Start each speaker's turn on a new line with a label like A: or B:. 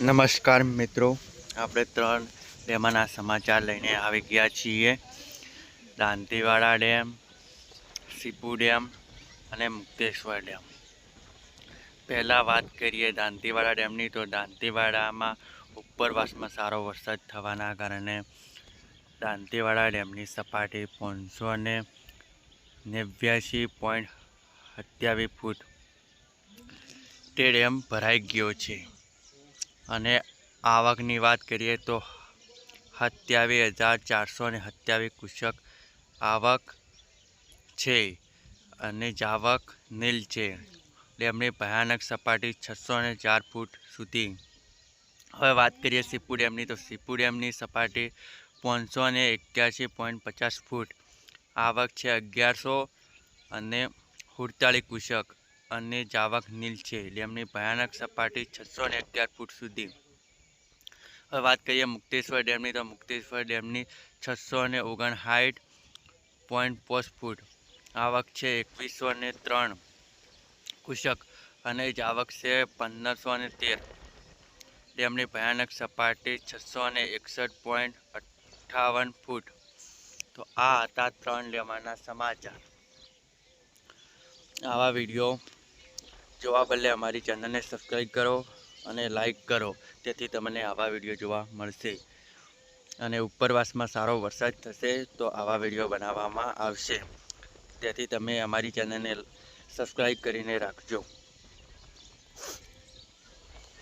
A: નમસ્કાર મિત્રો. આપણે ત્રણ ડેમના સમાચાર લઈને આવી ગયા છીએ. દાંતીવાડા ડેમ સીપુ ડેમ અને મુક્તેશ્વર ડેમ. પહેલાં વાત કરીએ દાંતીવાડા ડેમની, તો દાંતીવાડામાં ઉપરવાસમાં સારો વરસાદ થવાના કારણે દાંતીવાડા ડેમની સપાટી પાંચસો ને નેવ્યાસી પોઈન્ટ સત્યાવીસ ફૂટ તે ડેમ ભરાઈ ગયો છે. અને આવકની વાત કરીએ તો સત્યાવીસ હજાર ચારસો ને સત્યાવીસ કૃષક આવક છે અને જાવક નીલ છે. ડેમની ભયાનક સપાટી છસો ને ચાર ફૂટ સુધી. હવે વાત કરીએ સીપુ ડેમની, તો સીપુ ડેમની સપાટી પાંચસો ને એક્યાસી પોઈન્ટ પચાસ ફૂટ. આવક છે અગિયારસો અને સુડતાળીસ કુશક અને જાવક નીલ છે. ડેમની ભયાનક સપાટી છસો ને ફૂટ સુધી. હવે વાત કરીએ મુક્તેશ્વર ડેમની, તો મુક્તેશ્વર ડેમની છસો ને ઓગણસાઠ પોઈન્ટ પાંચ ફૂટ. આવક છે એકવીસો ને ત્રણ કુશક અને જાવક છે પંદરસો ને તેર. ડેમની ભયાનક સપાટી છસો ને એકસઠ પોઈન્ટ અઠ્ઠાવન ફૂટ. તો આ હતા ત્રણ લેવાના સમાચાર. આવા વીડિયો જોવા બદલે અમારી ચેનલને સબસ્ક્રાઈબ કરો અને લાઈક કરો. તેથી તમને આવા વીડિયો જોવા મળશે. અને ઉપરવાસમાં સારો વરસાદ થશે તો આવા વીડિયો બનાવવામાં આવશે. તેથી તમે અમારી ચેનલને સબસ્ક્રાઈબ કરીને રાખજો.